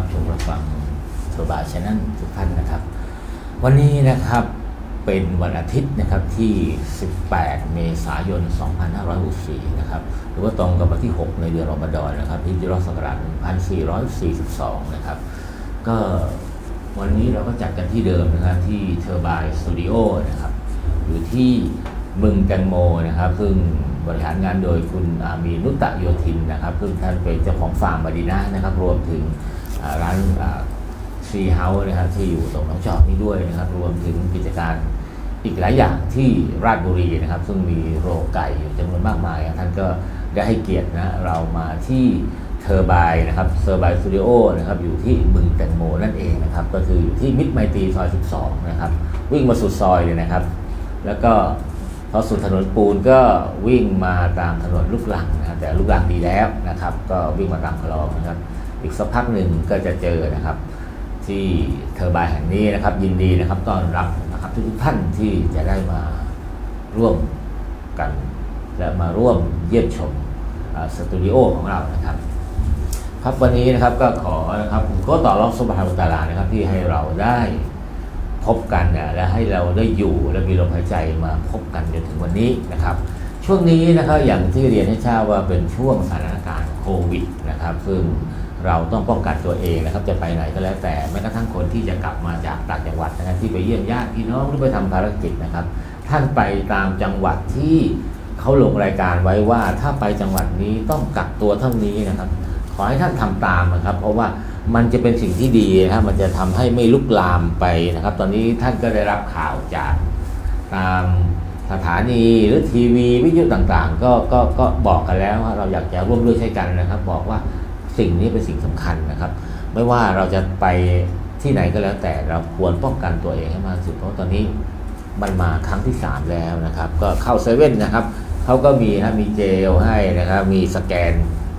รับชมรับฟังโทรบาชนั้นทุกท่านนะครับ วันนี้นะครับเป็นวันอาทิตย์นะครับที่ 18 เมษายน 2564 นะครับหรือว่าตรงกับวันที่ 6 ในเดือนรอมฎอนนะครับฮิจรัสศักราช1442 นะครับ ก็วันนี้เราก็จัดกันที่เดิมนะครับที่เทอร์บายสตูดิโอนะครับอยู่ที่บึงแตงโมนะครับ ซึ่งบริหารงานโดยคุณมีนุตตะโยธินนะครับ ซึ่งท่านเป็นเจ้าของฟาร์มบาดีนานะครับ รวมถึง ร้านซีเฮาส์นะครับที่อยู่ตรงหนองจอกนี้ด้วยนะครับ รวมถึงกิจการอีกหลายอย่างที่ราชบุรีนะครับ ซึ่งมีโรงไก่อยู่จำนวนมากมาย ท่านก็ได้ให้เกียรตินะเรามาที่เทอร์บายนะครับเทอร์บายสตูดิโอนะครับอยู่ที่บึงแตงโมนั่นเองนะครับ ก็คืออยู่ที่มิตรไมตรีซอย 12 นะครับ วิ่งมาสุดซอยเลยนะครับ แล้วก็พอสุดถนนปูนก็วิ่งมาตามถนนลูกหลัง แต่ลูกหลังดีแล้วนะครับ ก็วิ่งมาตามคลองนะครับ อีกสักพักหนึ่งก็จะเจอนะครับ ที่เทอร์บายแห่งนี้นะครับ ยินดีนะครับต้อนรับนะครับทุกท่านที่จะได้มาร่วมกัน และมาร่วมเยี่ยมชมสตูดิโอของเรานะครับครับวันนี้นะครับก็ขอนะครับผมก็ต่อรองสุบฮานุตะอาลานะครับที่ให้เราได้พบกันนี่ยและให้เราได้อยู่และมีลมหายใจมาพบกันจนถึงวันนี้นะครับ ช่วงนี้นะครับอย่างที่เรียนให้ทราบว่าเป็นช่วงสถานการณ์โควิดนะครับ ซึ่งเราต้องป้องกันตัวเองนะครับ จะไปไหนก็แล้วแต่แม้กระทั่งคนที่จะกลับมาจากต่างจังหวัดนะครับที่ไปเยี่ยมญาติพี่น้องหรือไปทำภารกิจนะครับ ท่านไปตามจังหวัดที่เขาลงรายการไว้ว่าถ้าไปจังหวัดนี้ต้องกักตัวเท่านี้นะครับ ขอให้ท่านทำตามนะครับ เพราะว่ามันจะเป็นสิ่งที่ดีนะครับมันจะทำให้ไม่ลุกลามไปนะครับ ตอนนี้ท่านก็ได้รับข่าวจากตาม สถานีหรือทีวีวิทยุต่างๆ ก็ก็ก็บอกกันแล้วว่าเราอยากจะร่วมด้วยช่วยกันนะครับ บอกว่าสิ่งนี้เป็นสิ่งสำคัญนะครับ ไม่ว่าเราจะไปที่ไหนก็แล้วแต่เราควรป้องกันตัวเองให้มากที่สุดเพราะตอนนี้มันมาครั้งที่ 3 แล้วนะครับ ก็เข้าเซเว่นนะครับเขาก็มีนะมีเจลให้นะครับมีสแกน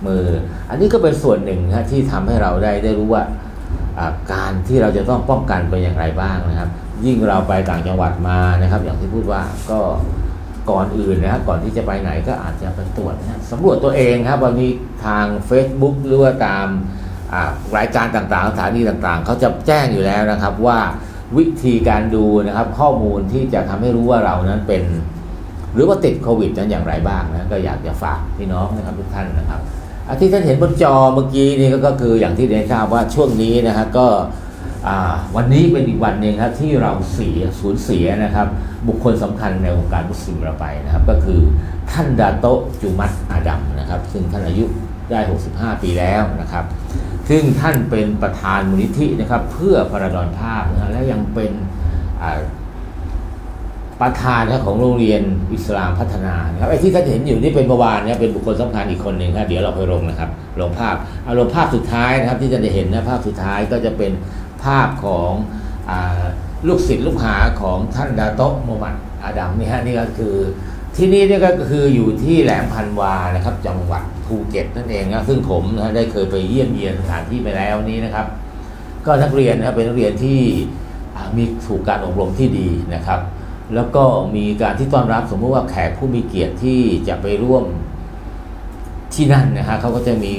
มือ อันนี้ก็เป็นส่วนหนึ่งนะที่ทำให้เราได้ได้รู้ว่าการที่เราจะต้องป้องกันเป็นอย่างไรบ้างนะครับ ยิ่งเราไปต่างจังหวัดมานะครับ อย่างที่พูดว่าก็ก่อนอื่นนะครับก่อนที่จะไปไหนก็อาจจะไปตรวจนะสำรวจตัวเองครับวันนี้ทาง Facebook หรือว่าตามรายการต่างๆสถานีต่างๆ เขาจะแจ้งอยู่แล้วนะครับว่าวิธีการดูนะครับข้อมูลที่จะทำให้รู้ว่าเรานั้นเป็น หรือว่าติดโควิดนั้นอย่างไรบ้างนะก็อยากจะฝากพี่น้องนะครับทุกท่านนะครับอที่ท่านเห็นบนจอเมื่อกี้นี่ก็คืออย่างที่ได้ทราบว่าช่วงนี้นะฮะก็ วันนี้เป็นอีกวันหนึ่งครับที่เราเสียสูญเสียนะครับ บุคคลสำคัญในวงการมุสลิมเราไปนะครับ ก็คือท่านดาโตจูมัตอาดัมนะครับ ซึ่งท่านอายุได้ 65 ปีแล้วนะครับ ซึ่งท่านเป็นประธานมูลนิธินะครับ เพื่อพระดอนภาพนะและยังเป็นประธานนะของโรงเรียนอิสลามพัฒนานะครับไอ้ที่ท่านเห็นอยู่นี่เป็นเมื่อวานเนี่ยเป็นบุคคลสำคัญอีกคนหนึ่งครับเดี๋ยวเราไปลงนะครับลงภาพเอาลงภาพสุดท้ายนะครับที่จะได้เห็นนะภาพสุดท้ายก็จะเป็น ภาพของอลูกศิษย์ลูกหาของท่านดาโตะโมฮัมหมัดอาดัมนี่ฮะนี่ก็คือที่นี่นี่ก็คืออยู่ที่แหลมพันวานะครับ จังหวัดภูเก็ตนั่นเองนะซึ่งผมนะได้เคยไปเยี่ยมเยียนสถานที่ไปแล้วนี้นะครับ ก็นักเรียนนะเป็นนักเรียนที่มีถูกการอบรมที่ดีนะครับ แล้วก็มีการที่ต้อนรับสมมติว่าแขกผู้มีเกียรติที่จะไปร่วมที่นั่นนะฮะเขาก็จะมี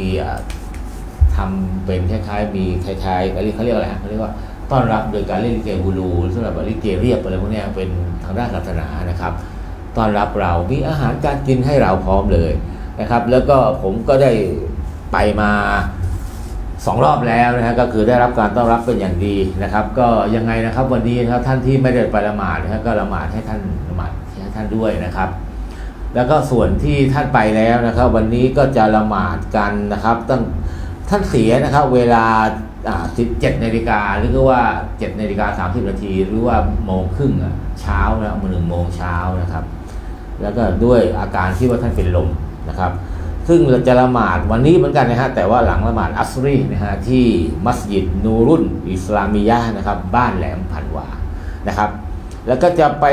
อ่าทำเป็นคล้ายๆ มีคล้ายๆเขาเรียกเขาเรียกอะไรฮะเขาเรียกว่าต้อนรับโดยการเล่นลิเกบูรูสำหรับลิเกเรียบอะไรพวกนี้เป็นทางด้านศาสนานะครับต้อนรับเรามีอาหารการกินให้เราพร้อมเลยนะครับ แล้วก็ผมก็ได้ไปมาสองรอบแล้วนะฮะก็คือได้รับการต้อนรับเป็นอย่างดีนะครับ ก็ยังไงนะครับวันนี้นะครับท่านที่ไม่ได้ไปละหมาดนะฮะก็ละหมาดให้ท่านละหมาดให้ท่านด้วยนะครับ แล้วก็ส่วนที่ท่านไปแล้วนะครับ วันนี้ก็จะละหมาดกันนะครับตั้ง ท่านเสียนะครับเวลา 17นาฬิกาหรือว่า 7นาฬิกา30นาทีหรือว่าโมงครึ่งเช้านะมาหนึ่งโมงเช้านะครับ แล้วก็ด้วยอาการที่ว่าท่านเป็นลมนะครับ ซึ่งเราจะละหมาดวันนี้เหมือนกันนะฮะแต่ว่าหลังละหมาดอัสรีนะฮะที่มัสยิดนูรุนอิสลามียะนะครับ บ้านแหลมพันวานะครับ แล้วก็จะไป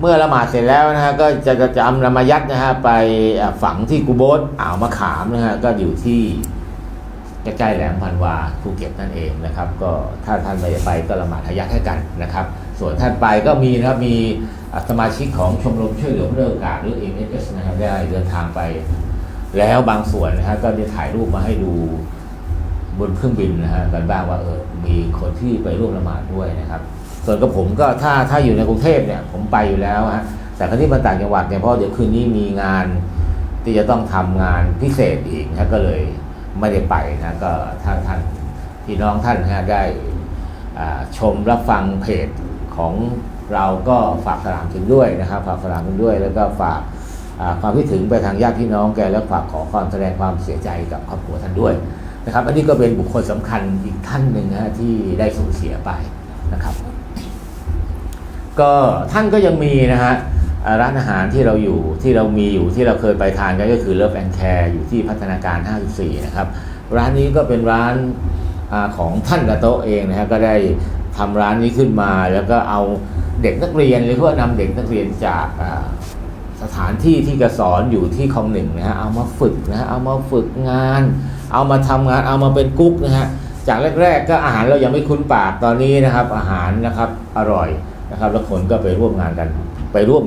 เมื่อละหมาดเสร็จแล้วนะฮะก็จะจะจำละมายัดนะฮะไปฝังที่กูโบสอ่าวมะขามนะฮะก็อยู่ที่ ใกล้ๆแหลมพันวาภูเก็ตนั่นเองนะครับ ก็ถ้าท่านไม่ไปก็ละหมาดทะยักให้กันนะครับ ส่วนท่านไปก็มีนะครับมีสมาชิกของชมรมช่วยเหลือผู้ด้อยโอกาสหรือ MSS นะครับได้เดินทางไป แล้วบางส่วนนะฮะก็ได้ถ่ายรูปมาให้ดูบนเครื่องบินนะฮะกันบ้างว่าเออมีคนที่ไปร่วมละหมาดด้วยนะครับ ส่วนกับผมก็ถ้าถ้าอยู่ในกรุงเทพเนี่ยผมไปอยู่แล้วฮะแต่ครั้ที่มาต่างจังหวัดเนี่ยเพราะเดี๋ยวคืนนี้มีงานที่จะต้องทำงานพิเศษอีกนะก็เลย ไม่ได้ไปนะก็ถ้าท่านพี่น้องท่านนะได้ชมรับฟังเพจของเราก็ฝากสลามถึงด้วยนะครับ ฝากสลามถึงด้วย แล้วก็ฝากความคิดถึงไปทางญาติพี่น้องแกและฝากขอความแสดงความเสียใจกับครอบครัวท่านด้วยนะครับ อันนี้ก็เป็นบุคคลสำคัญอีกท่านหนึ่งนะฮะที่ได้สูญเสียไปนะครับ ก็ท่านก็ยังมีนะฮะ ร้านอาหารที่เราอยู่ที่เรามีอยู่ที่เราเคยไปทานกันก็คือ Love and Care อยู่ที่พัฒนาการ 54 นะครับ ร้านนี้ก็เป็นร้านอของท่านกระโตเองนะฮะก็ได้ทำร้านนี้ขึ้นมา แล้วก็เอาเด็กนักเรียนหรือว่านำเด็กนักเรียนจากสถานที่ที่กระสอนอยู่ที่คลองหนึ่งนะฮะเอามาฝึกนะฮะเอามาฝึกงาน เอามาทำงานเอามาเป็นกุ๊กนะฮะจากแรก ๆ ก็อาหารเรายังไม่คุ้นปากตอนนี้นะครับ อาหารนะครับอร่อยนะครับแล้วคนก็ไปร่วมงานกันไปร่วม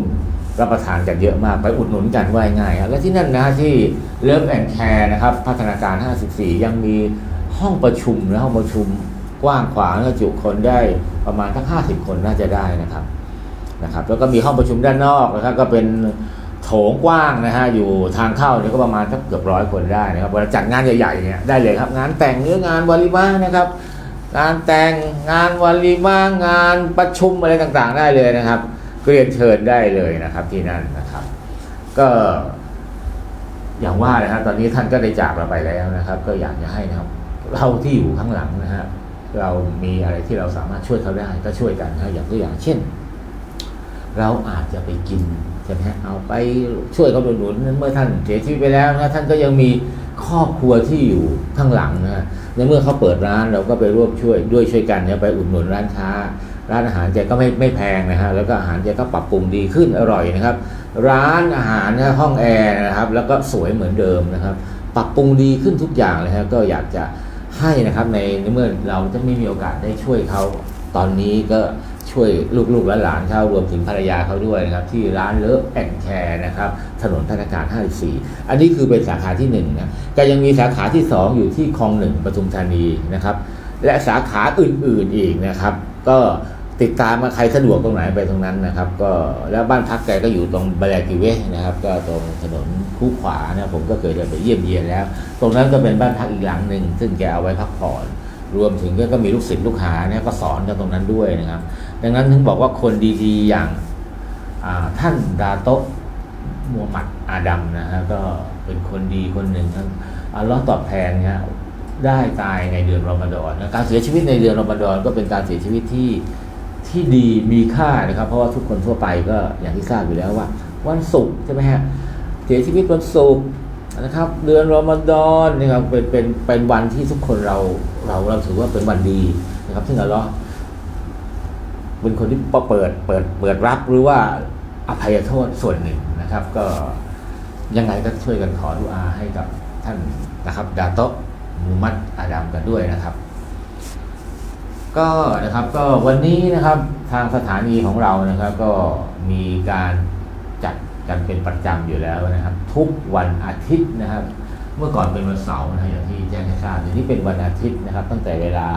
รับประทานกันเยอะมากไปอุดหนุนกันว่าง่ายครับและที่นั่นนะที่เลิฟแอนแคร์นะครับพัฒนาการ 54 ยังมีห้องประชุมและห้องประชุมกว้างขวางและจุคนได้ประมาณทั้ง 50 คนน่าจะได้นะครับนะครับ แล้วก็มีห้องประชุมด้านนอกนะครับก็เป็นโถงกว้างนะฮะอยู่ทางเข้าเนี่ยก็ประมาณสักเกือบร้อยคนได้นะครับเวลาจัดงานใหญ่ๆเนี่ยได้เลยครับ งานแต่งหรืองานวาลิมานะครับงานแต่งงานวันลีมางานประชุมอะไรต่างๆ ได้เลยนะครับ ก็เรียนเชิญได้เลยนะครับที่นั่นนะครับ ก็อย่างว่านะครับตอนนี้ท่านก็ได้จากเราไปแล้วนะครับ ก็อยากจะให้นะครับ เราที่อยู่ข้างหลังนะฮะเรามีอะไรที่เราสามารถช่วยเขาได้ก็ช่วยกันนะอย่างตัวอย่างเช่น เราอาจจะไปกินใช่ไหมเอาไปช่วยเขาอุดหนุนเมื่อท่านเสียชีวิตไปแล้วนะท่านก็ยังมีครอบครัวที่อยู่ข้างหลังนะในเมื่อเขาเปิดร้านเราก็ไปร่วมช่วยด้วยช่วยกันเนี่ยไปอุดหนุนร้านค้า ร้านอาหารแกก็ไม่ไม่แพงนะฮะแล้วก็อาหารแกก็ปรับปรุงดีขึ้นอร่อยนะครับ ร้านอาหารนะห้องแอร์นะครับ แล้วก็สวยเหมือนเดิมนะครับ ปรับปรุงดีขึ้นทุกอย่างเลยฮะก็อยากจะให้นะครับในในเมื่อเราจะไม่มีโอกาสได้ช่วยเขาตอนนี้ก็ช่วยลูกๆและหลานเขารวมถึงภรรยาเขาด้วยนะครับที่ร้านเลิฟแอนแคร์นะครับถนนธนาคาร 54 อันนี้คือเป็นสาขาที่1นะก็ยังมีสาขาที่ 2 อยู่ที่คลองหนึ่งปทุมธานีนะครับ และสาขาอื่นๆอีกนะครับ ก็ ติดตามมาใครสะดวกตรงไหนไปตรงนั้นนะครับ ก็แล้วบ้านพักแกก็อยู่ตรงบาลากิเวนะครับ ก็ตรงถนนคู่ขวานะผมก็เคยเดินไปเยี่ยมเยียนแล้ว ตรงนั้นก็เป็นบ้านพักอีกหลังหนึ่งซึ่งแกเอาไว้พักผ่อน รวมถึงก็มีลูกศิษย์ลูกหาเนี่ยก็สอนกันตรงนั้นด้วยนะครับ ดังนั้นถึงบอกว่าคนดีๆอย่างาท่านดาโตะมูฮัมหมัดอาดัมนะฮะก็เป็นคนดีคนหนึ่งครับอัลลอฮ์ตอบแทนเนี่ยได้ตายในเดือนรอมฎอนนะการเสียชีวิตในเดือนรอมฎอนก็เป็นการเสียชีวิตที่ ที่ดีมีค่านะครับ เพราะว่าทุกคนทั่วไปก็อย่างที่ทราบอยู่แล้วว่า วันศุกร์ใช่ไหมฮะเสียชีวิตวันศุกร์นะครับ เดือนรอมฎอนนะครับเป็นเป็นเป็นวันที่ทุกคนเราเราเราถือว่าเป็นวันดีนะครับ ซึ่งอัลลอฮ์เป็นคนที่เปิดเปิดเปิดรับหรือว่าอภัยโทษส่วนหนึ่งนะครับ ก็ยังไงก็ช่วยกันขอดุอาให้กับท่านนะครับ ดาโตะมูมหมัดอาดัมกันด้วยนะครับ ก็นะครับก็วันนี้นะครับทางสถานีของเรานะครับ ก็มีการจัดกันเป็นประจำอยู่แล้วนะครับ ทุกวันอาทิตย์นะครับ เมื่อก่อนเป็นวันเสาร์นะอย่างที่แจ้งให้ทราบเดี๋ยวนี้เป็นวันอาทิตย์นะครับ ตั้งแต่เวลา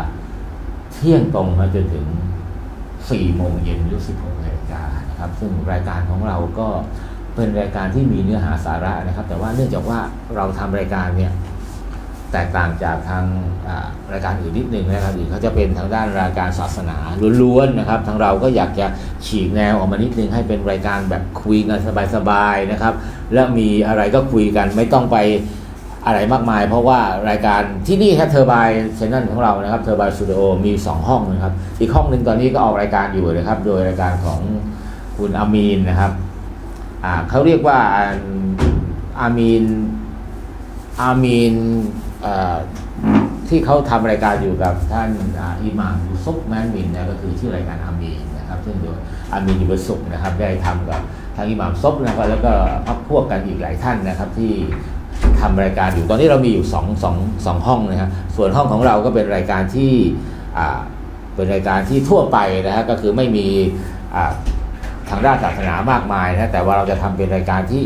เที่ยงตรงมาจนถึง4โมงเย็นหรือ16นาฬิกานะครับซึ่งรายการของเราก็เป็นรายการที่มีเนื้อหาสาระนะครับ แต่ว่าเนื่องจากว่าเราทำรายการเนี่ย แตกต่างจากทางรายการอื่นนิดนึงนะครับอื่นเขาจะเป็นทางด้านรายการศาสนาล้วนๆนะครับทางเราก็อยากจะฉีกแนวออกมานิดนึงให้เป็นรายการแบบคุยกันสบายๆนะครับ และมีอะไรก็คุยกันไม่ต้องไปอะไรมากมาย เพราะว่ารายการที่นี่ครับเทอร์บายชแนลของเรานะครับเทอร์บายสตูดิโอมี 2 ห้องนะครับ อีกห้องหนึ่งตอนนี้ก็ออกรายการอยู่นะครับ โดยรายการของคุณอามีนนะครับเขาเรียกว่าอามีนอามีน ที่เขาทำรายการอยู่กับท่านอ่าอิหม่ามยูซุปแมนมินนะก็คือชื่อรายการอามีนนะครับซึ่งโดยอามีนยูบสุกนะครับได้ทำกับทางอิหม่ามซบนะครับแล้วก็พักพวกกันอีกหลายท่านนะครับที่ทำรายการอยู่ตอนนี้เรามีอยู่สองสองสองห้องนะฮะส่วนห้องของเราก็เป็นรายการที่เป็นรายการที่ทั่วไปนะฮะก็คือไม่มีทางด้านศาสนามากมายนะแต่ว่าเราจะทำเป็นรายการที่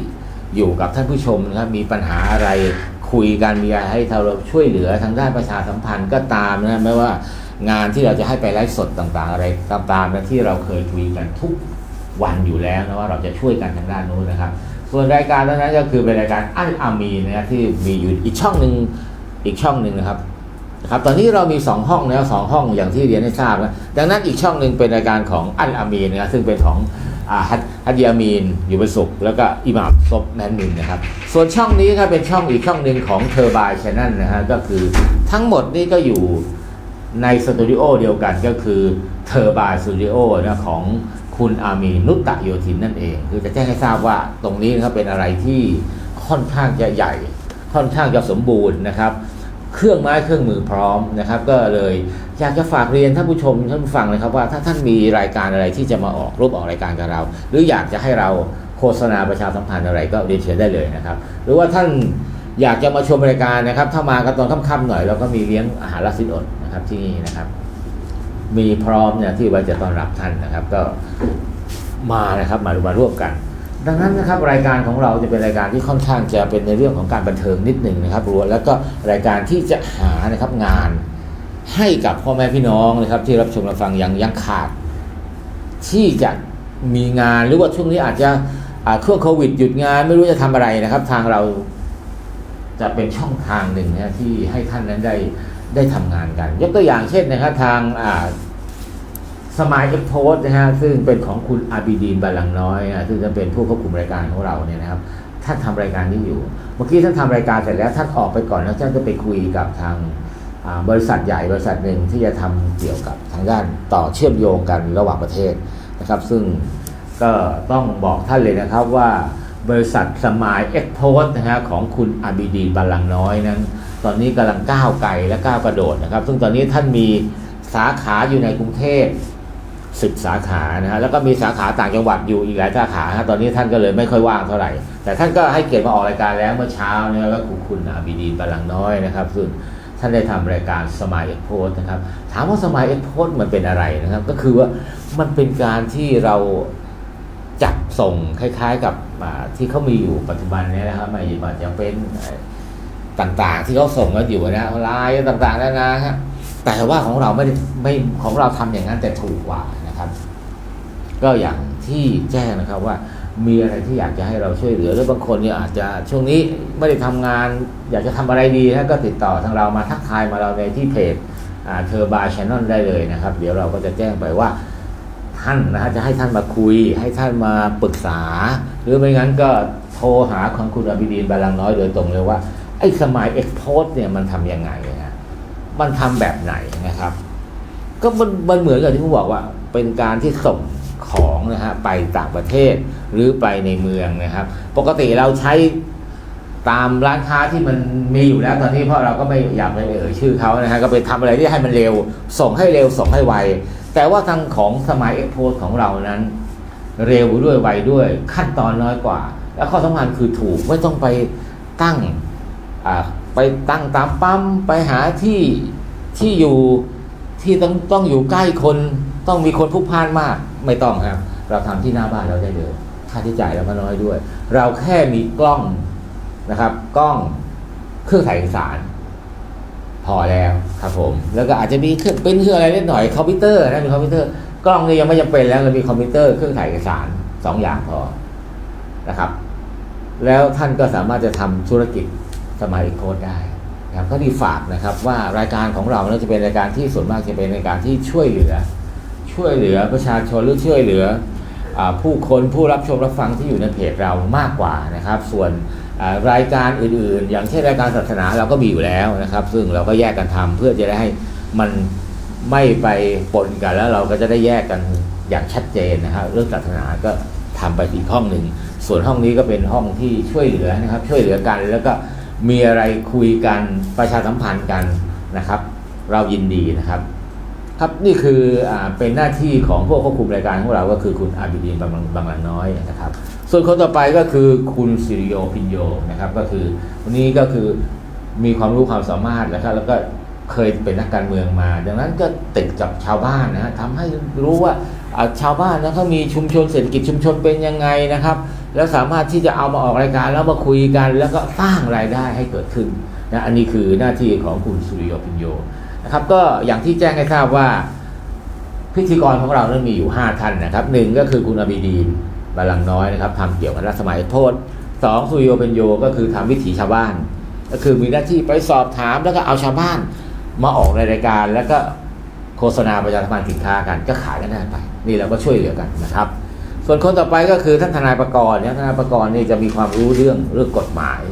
อยู่กับท่านผู้ชมนะครับมีปัญหาอะไร คุยกันมีอะไรให้เราช่วยเหลือทางด้านประชาสัมพันธ์ก็ตามนะไม่ว่างานที่เราจะให้ไปไลฟ์สดต่างๆ อะไรตามๆนะที่เราเคยคุยกันทุกวันอยู่แล้วนะว่าเราจะช่วยกันทางด้านนู้นนะครับ ส่วนรายการนั้นก็คือเป็นรายการอันอามีนะที่มีอยู่อีกช่องหนึ่งอีกช่องหนึ่งนะครับนะครับตอนนี้เรามี 2 ห้องนะสองห้องอย่างที่เรียนให้ทราบนะดังนั้นอีกช่องหนึ่งเป็นรายการของอันอามีนะซึ่งเป็นของ ฮัดฮัดยามีนอยู่บนสุขแล้วก็อิหม่ามซบแมนมินนะครับ ส่วนช่องนี้ครับเป็นช่องอีกช่องหนึ่งของเทอร์บายชแนลนะฮะก็คือทั้งหมดนี่ก็อยู่ในสตูดิโอเดียวกันก็คือเทอร์บายสตูดิโอนะของคุณอามีนุตตะโยธินนั่นเอง คือจะแจ้งให้ทราบว่าตรงนี้นะครับเป็นอะไรที่ค่อนข้างจะใหญ่ ค่อนข้างจะสมบูรณ์นะครับ เครื่องไม้เครื่องมือพร้อมนะครับ ก็เลย อยากจะฝากเรียนท่านผู้ชมท่านผู้ฟังนะครับว่าถ้าท่านมีรายการอะไรที่จะมาออกรูปออกรายการกับเรา หรืออยากจะให้เราโฆษณาประชาสัมพันธ์อะไรก็เรียนเชิญได้เลยนะครับ หรือว่าท่านอยากจะมาชมรายการนะครับ ถ้ามากันตอนค่ำๆหน่อยเราก็มีเลี้ยงอาหารรัสินอดนะครับที่นี่นะครับ มีพร้อมเนี่ยที่ไว้จะต้อนรับท่านนะครับ ก็มานะครับมามาร่วมกัน ดังนั้นนะครับรายการของเราจะเป็นรายการที่ค่อนข้างจะเป็นในเรื่องของการบันเทิงนิดหนึ่งนะครับรวมแล้วก็รายการที่จะหานะครับงาน ให้กับพ่อแม่พี่น้องนะครับ ที่รับชมรับฟังยังยังขาด ที่จะมีงานหรือว่าช่วงนี้อาจจะอ่าช่วงโควิด หยุดงานไม่รู้จะทำอะไรนะครับ ทางเราจะเป็นช่องทางหนึ่งนะที่ให้ท่านนั้นได้ได้ทำงานกัน ยกตัวอย่างเช่นนะครับทางสมายเอ็กโพสนะฮะซึ่งเป็นของคุณอาบิดีนบาลังน้อยนะซึ่งจะเป็นผู้ควบคุมรายการของเราเนี่ยนะครับท่านทำรายการนี้อยู่ เมื่อกี้ท่านทำรายการเสร็จแล้วท่านออกไปก่อนแล้วท่านก็ไปคุยกับทาง บริษัทใหญ่บริษัทหนึ่งที่จะทำเกี่ยวกับทางด้านต่อเชื่อมโยงกันระหว่างประเทศนะครับ ซึ่งก็ต้องบอกท่านเลยนะครับว่าบริษัทสมายเอ็กโพสนะฮะของคุณอาบิดีบาลังน้อยนั้น ตอนนี้กำลังก้าวไกลและก้าวกระโดดนะครับ ซึ่งตอนนี้ท่านมีสาขาอยู่ในกรุงเทพสิบสาขานะฮะแล้วก็มีสาขาต่างจังหวัดอยู่อีกหลายสาขาฮะตอนนี้ท่านก็เลยไม่ค่อยว่างเท่าไหร่ แต่ท่านก็ให้เกียรติมาออกรายการแล้วเมื่อเช้าเนี่ยก็คุณคุณอาบิดีบาลังน้อยนะครับซึ่ง ท่านได้ทำรายการสมายเอ็กโพสนะครับ ถามว่าสมายเอ็กโพสมันเป็นอะไรนะครับ ก็คือว่ามันเป็นการที่เราจัดส่งคล้ายๆกับที่เขามีอยู่ปัจจุบันนี้นะครับไม่ว่าจะเป็นต่างๆ ที่เขาส่งกันอยู่นะไลน์ต่างๆแล้วนะฮะแต่ว่าของเราไม่ได้ไม่ของเราทำอย่างนั้นแต่ถูกกว่านะครับ ก็อย่างที่แจ้งนะครับว่ามีอะไรที่อยากจะให้เราช่วยเหลือหรือบางคนเนี่ยอาจจะช่วงนี้ไม่ได้ทำงาน อยากจะทำอะไรดีนะก็ติดต่อทางเรามาทักทายมาเราในที่เพจเทอร์บาชแนลได้เลยนะครับ เดี๋ยวเราก็จะแจ้งไปว่าท่านนะฮะจะให้ท่านมาคุย ให้ท่านมาปรึกษา หรือไม่งั้นก็โทรหาของคุณอภิดีนบาลังน้อยโดยตรงเลยว่าไอ้สมัยเอ็กโพสเนี่ยมันทำยังไงนะมันทำแบบไหนนะครับ ก็มันมันเหมือนกับที่ผมบอกว่าเป็นการที่ส่ง ของนะฮะไปต่างประเทศหรือไปในเมืองนะครับ ปกติเราใช้ตามร้านค้าที่มันมีอยู่แล้วตอนนี้เพราะเราก็ไม่อยากไปเอ่ยชื่อเขานะฮะก็ไปทำอะไรที่ให้มันเร็ว ส่งให้เร็วส่งให้ไว แต่ว่าทางของสมัยเอ็กโพสของเรานั้น เร็วด้วยไวด้วยขั้นตอนน้อยกว่า แล้วข้อสำคัญคือถูกไม่ต้องไปตั้งอ่าไปตั้งตามปั๊มไปหาที่ที่อยู่ที่ต้องต้องอยู่ใกล้คน ต้องมีคนพลุกพานมากไม่ต้องครับ เราทำที่หน้าบ้านเราได้เลย ค่าใช้จ่ายเราก็น้อยด้วย เราแค่มีกล้องนะครับ กล้องเครื่องถ่ายเอกสาร พอแล้วครับผม แล้วก็อาจจะมีเครื่องเป็นเครื่องอะไรนิดหน่อยคอมพิวเตอร์นะมีคอมพิวเตอร์กล้องนี่ยังไม่จำเป็นแล้วเรามีคอมพิวเตอร์เครื่องถ่ายเอกสารสองอย่างพอนะครับ แล้วท่านก็สามารถจะทำธุรกิจสมัยโค้ดได้นะครับก็ดีฝากนะครับว่ารายการของเราเนี่ยจะเป็นรายการที่ส่วนมากจะเป็นรายการที่ช่วยเหลือ ช่วยเหลือประชาชนหรือช่วยเหลืออผู้คนผู้รับชมรับฟังที่อยู่ในเพจเรามากกว่านะครับ ส่วนรายการอื่นๆ อย่างเช่นรายการศาสนาเราก็มีอยู่แล้วนะครับ ซึ่งเราก็แยกกันทำเพื่อจะได้ให้มันไม่ไปปนกันแล้วเราก็จะได้แยกกันอย่างชัดเจนนะครับ เรื่องศาสนาก็ทำไปอีกห้องหนึ่งส่วนห้องนี้ก็เป็นห้องที่ช่วยเหลือนะครับ ช่วยเหลือกันแล้วก็มีอะไรคุยกันประชาสัมพันธ์กันนะครับ เรายินดีนะครับ ครับนี่คืออเป็นหน้าที่ของผู้ควบคุมรายการของเราก็คือคุณอาบิดีนบางบางหลังน้อยนะครับ ส่วนคนต่อไปก็คือคุณสิริโยพินโยนะครับ ก็คือวันนี้ก็คือมีความรู้ความสามารถนะครับแล้วก็เคยเป็นนักการเมืองมา ดังนั้นก็ติดกับชาวบ้านนะฮะทำให้รู้ว่าชาวบ้านนะเขามีชุมชนเศรษฐกิจชุมชนเป็นยังไงนะครับ แล้วสามารถที่จะเอามาออกรายการแล้วมาคุยกัน แล้วก็สร้างรายได้ให้เกิดขึ้นนะอันนี้คือหน้าที่ของคุณสุริโยพิญโย นะครับ ก็อย่างที่แจ้งให้ทราบว่า พิธีกรของเรานั้นมีอยู่ 5 ท่านนะครับหนึ่งก็คือคุณอบีดีนบาลังน้อยนะครับทำเกี่ยวกับรัฐสมัยโทษสองสุโยเป็นโยก็คือทำวิถีชาวบ้าน ก็คือมีหน้าที่ไปสอบถามแล้วก็เอาชาวบ้านมาออกในรายการแล้วก็โฆษณาประชาสัมพันธ์สินค้ากันก็ขายกันได้ไป นี่เราก็ช่วยเหลือกันนะครับ ส่วนคนต่อไปก็คือท่านทนายประกรณ์เนี่ยทนายประกรณ์นี่จะมีความรู้เรื่องเรื่องกฎหมาย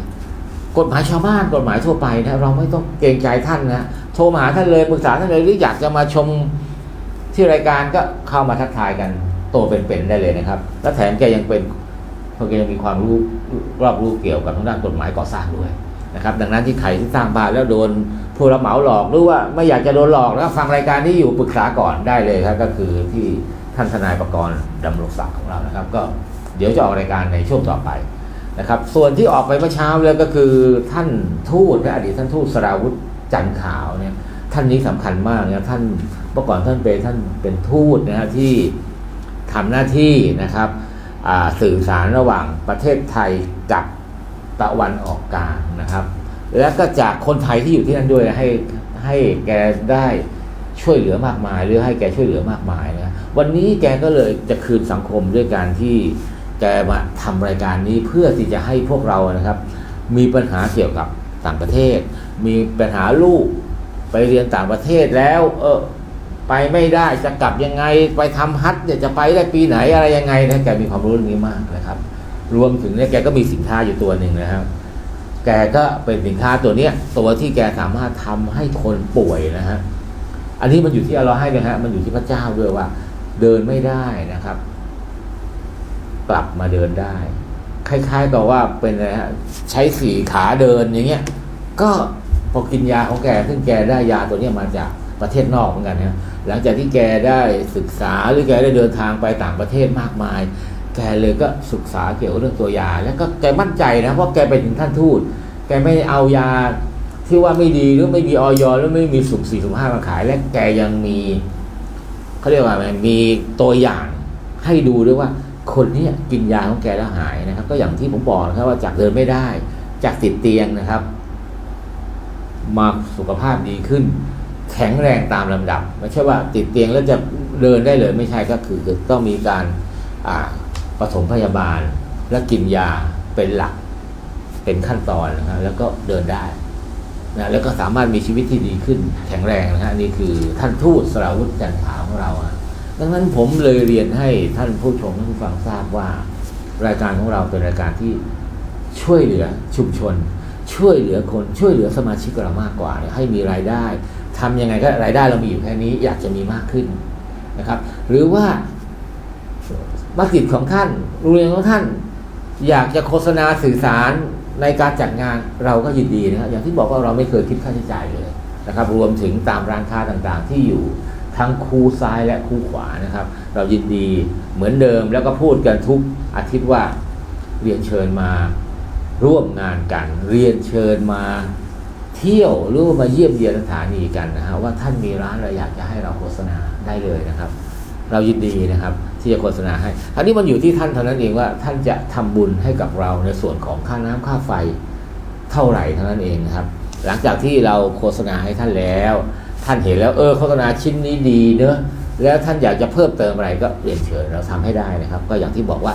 กฎหมายชาวบ้านกฎหมายทั่วไปนะเราไม่ต้องเกรงใจท่านนะ ทรมาหาท่านเลยปรึกษาท่านเลยหรืออยากจะมาชมที่รายการก็เข้ามาทักทายกันโตเป็นๆได้เลยนะครับ และแถมแกยังเป็นเพราะแกยังมีความรู้รอบรู้เกี่ยวกับทางด้านกฎหมายก่อสร้างด้วยนะครับ ดังนั้นที่ใครที่สร้างบ้านแล้วโดนผู้รับเหมาหลอกหรือว่าไม่อยากจะโดนหลอกแล้วฟังรายการนี้อยู่ปรึกษาก่อนได้เลยครับก็คือที่ท่านทนายประกรณ์ดำรงศักดิ์ของเรานะครับ ก็เดี๋ยวจะออกรายการในช่วงต่อไปนะครับ ส่วนที่ออกไปเมื่อเช้าเลยก็คือท่านทูตและอดีตท่านทูตสราวุธ จันขาวเนี่ยท่านนี้สำคัญมากนะท่านเมื่อก่อนท่านเป็นท่านเป็นทูตนะฮะที่ทำหน้าที่นะครับสื่อสารระหว่างประเทศไทยกับตะวันออกกลางนะครับ แล้วก็จากคนไทยที่อยู่ที่นั่นด้วยให้ให้แกได้ช่วยเหลือมากมาย หรือให้แกช่วยเหลือมากมายนะวันนี้แกก็เลยจะคืนสังคมด้วยการที่แกมาทำรายการนี้เพื่อที่จะให้พวกเรานะครับ มีปัญหาเกี่ยวกับต่างประเทศ มีปัญหาลูก ไปเรียนต่างประเทศแล้ว เออ ไปไม่ได้จะกลับยังไง ไปทำฮัทเนี่ยจะไปได้ปีไหนอะไรยังไงนะแกมีความรู้เรื่องนี้มากนะครับ รวมถึงเนี่ยแกก็มีสินค้าอยู่ตัวหนึ่งนะครับ แกก็เป็นสินค้าตัวเนี้ยตัวที่แกสามารถทำให้คนป่วยนะฮะอันนี้มันอยู่ที่เราให้นะฮะมันอยู่ที่พระเจ้าด้วยว่า เดินไม่ได้นะครับ กลับมาเดินได้ คล้ายๆกับว่าเป็นอะไรฮะใช้สี่ขาเดินอย่างเงี้ย ก็ พอกินยาของแกซึ่งแกได้ยาตัวนี้มาจากประเทศนอกเหมือนกันนะหลังจากที่แกได้ศึกษาหรือแกได้เดินทางไปต่างประเทศมากมาย แกเลยก็ศึกษาเกี่ยวกับเรื่องตัวยา แล้วก็แกมั่นใจนะเพราะแกไปถึงท่านทูตแกไม่เอายาที่ว่าไม่ดีหรือไม่มีออยหรือไม่มีสุขสี่สุขห้ามาขาย และแกยังมีเขาเรียกว่าไงมีตัวอย่างให้ดูด้วยว่าคนนี้กินยาของแกแล้วหายนะครับ ก็อย่างที่ผมบอกนะครับว่าจากเดินไม่ได้ จากติดเตียงนะครับ มาสุขภาพดีขึ้น แข็งแรงตามลำดับ ไม่ใช่ว่าติดเตียงแล้วจะเดินได้เลยไม่ใช่ก็คือต้องมีการอ่าปฐมพยาบาลและกินยาเป็นหลักเป็นขั้นตอนนะฮะแล้วก็เดินได้นะแล้วก็สามารถมีชีวิตที่ดีขึ้นแข็งแรงนะฮะนี่คือท่านทูตสราวุธจันทาของเราดังนั้นผมเลยเรียนให้ท่านผู้ชมท่านผู้ฟังทราบว่า รายการของเราเป็นรายการที่ช่วยเหลือชุมชน ช่วยเหลือคนช่วยเหลือสมาชิกเรามากกว่าเนี่ยให้มีรายได้ทำยังไงก็รายได้เรามีอยู่แค่นี้อยากจะมีมากขึ้นนะครับ หรือว่ามัสยิดของท่านโรงเรียนของท่าน อยากจะโฆษณาสื่อสารในการจัดงานเราก็ยินดีนะครับอย่างที่บอกว่าเราไม่เคยคิดค่าใช้จ่ายเลยนะครับ รวมถึงตามร้านค้าต่างๆ ที่อยู่ทั้งคู่ซ้ายและคู่ขวานะครับ เรายินดีเหมือนเดิมแล้วก็พูดกันทุกอาทิตย์ว่าเรียนเชิญมา ร่วมงานกัน เรียนเชิญมาเที่ยวหรือว่ามาเยี่ยมเยียนสถานีกันนะฮะว่าท่านมีร้านอะไรอยากจะให้เราโฆษณาได้เลยนะครับ เรายินดีนะครับที่จะโฆษณาให้อันนี้มันอยู่ที่ท่านเท่านั้นเองว่าท่านจะทำบุญให้กับเราในส่วนของค่าน้ำค่าไฟเท่าไหร่เท่านั้นเองนะครับ หลังจากที่เราโฆษณาให้ท่านแล้ว ท่านเห็นแล้วเออโฆษณาชิ้นนี้ดีเนอะแล้วท่านอยากจะเพิ่มเติมอะไรก็เรียนเชิญเราทำให้ได้นะครับ ก็อย่างที่บอกว่า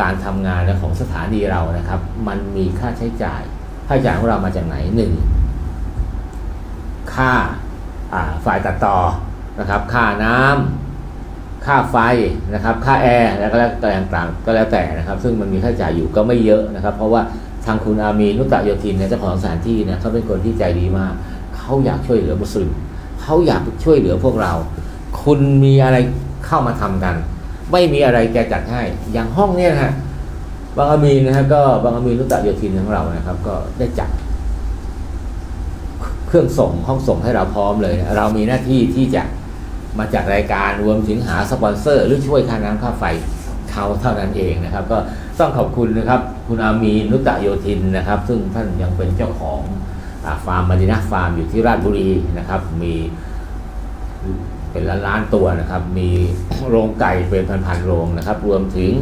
การทำงานของสถานีเรานะครับ มันมีค่าใช้จ่าย ค่าใช้จ่ายของเรามาจากไหนหนึ่งค่าฝ่ายตัดต่อนะครับ ค่าน้ำค่าไฟนะครับ ค่าแอร์แล้วก็แล้วแต่ต่างๆก็แล้วแต่นะครับ ซึ่งมันมีค่าใช้จ่ายอยู่ก็ไม่เยอะนะครับ เพราะว่าทางคุณอามีนุตตะโยธินเนี่ยเจ้าของสถานที่เนี่ยเขาเป็นคนที่ใจดีมากเขาอยากช่วยเหลือมุสลิมเขาอยากช่วยเหลือพวกเรา คุณมีอะไรเข้ามาทำกัน ไม่มีอะไรแกจัดให้ อย่างห้องเนี่ยนะฮะบางอามีนนะฮะก็บางอามีนนุตตะโยธินของเรานะครับ ก็ได้จัดเครื่องส่งห้องส่งให้เราพร้อมเลยนะเรามีหน้าที่ที่จะมาจัดรายการรวมถึงหาสปอนเซอร์ หรือช่วยค่าน้ำค่าไฟเขาเท่านั้นเองนะครับ ก็ต้องขอบคุณนะครับ คุณอามีนุตตะโยธินนะครับ ซึ่งท่านยังเป็นเจ้าของอฟาร์มมาดินาฟาร์มอยู่ที่ราชบุรีนะครับ มี เป็นล้านล้านตัวนะครับ มีโรงไก่เป็นพันๆโรงนะครับ รวมถึง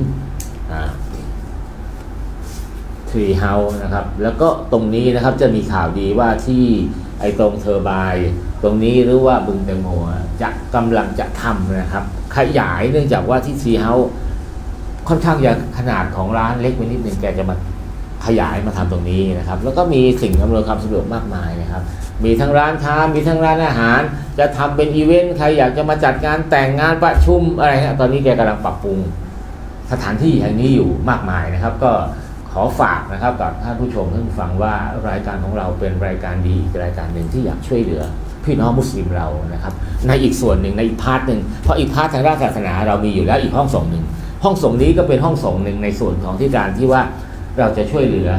ทรีเฮาส์นะครับ แล้วก็ตรงนี้นะครับจะมีข่าวดีว่าที่ไอตรงเทอร์บน์ตรงนี้หรือว่าบึงแตงโมจะกำลังจะทำนะครับ ขยายเนื่องจากว่าที่ทรีเฮาส์ค่อนข้างจะขนาดของร้านเล็กไปนิดนึงแกจะมา ขยายมาทำตรงนี้นะครับ แล้วก็มีสิ่งอำนวยความสะดวกมากมายนะครับ มีทั้งร้านค้ามีทั้งร้านอาหาร จะทำเป็นอีเวนต์ใครอยากจะมาจัดงานแต่งงานประชุมอะไรฮะตอนนี้แกกำลังปรับปรุงสถานที่แห่งนี้อยู่มากมายนะครับ ก็ขอฝากนะครับกับท่านผู้ชมท่านฟังว่ารายการของเราเป็นรายการดีอีกรายการหนึ่งที่อยากช่วยเหลือพี่น้องมุสลิมเรานะครับ ในอีกส่วนหนึ่งในอีกพาร์ทหนึ่งเพราะอีกพาร์ททางด้านศาสนาเรามีอยู่แล้วอีกห้องส่งหนึ่งห้องส่งนี้ก็เป็นห้องส่งหนึ่งในส่วนของที่การที่ว่า เราจะช่วยเหลือ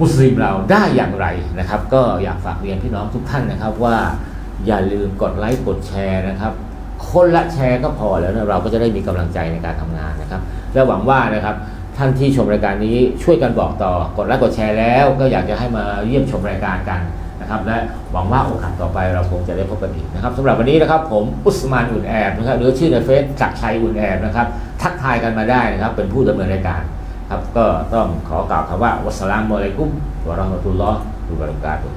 มุสลิมเราได้อย่างไรนะครับ ก็อยากฝากเรียนพี่น้องทุกท่านนะครับว่าอย่าลืมกดไลค์กดแชร์นะครับ คนละแชร์ก็พอแล้วนะเราก็จะได้มีกำลังใจในการทำงานนะครับ และหวังว่านะครับท่านที่ชมรายการนี้ช่วยกันบอกต่อกดไลค์กดแชร์แล้ว ก็อยากจะให้มาเยี่ยมชมรายการกันนะครับ และหวังว่าโอกาสต่อไปเราคงจะได้พบกันอีกนะครับสำหรับวันนี้นะครับผมอุสมานอุ่นแอบนะครับหรือชื่อในเฟซจักรชัยอุ่นแอบนะครับทักทายกันมาได้นะครับเป็นผู้ดำเนินรายการ ครับก็ต้องขอกล่าวคำว่าวัสสลามุอะลัยกุมวะเราะห์มะตุลลอฮ์วะบะเราะกาตุฮ์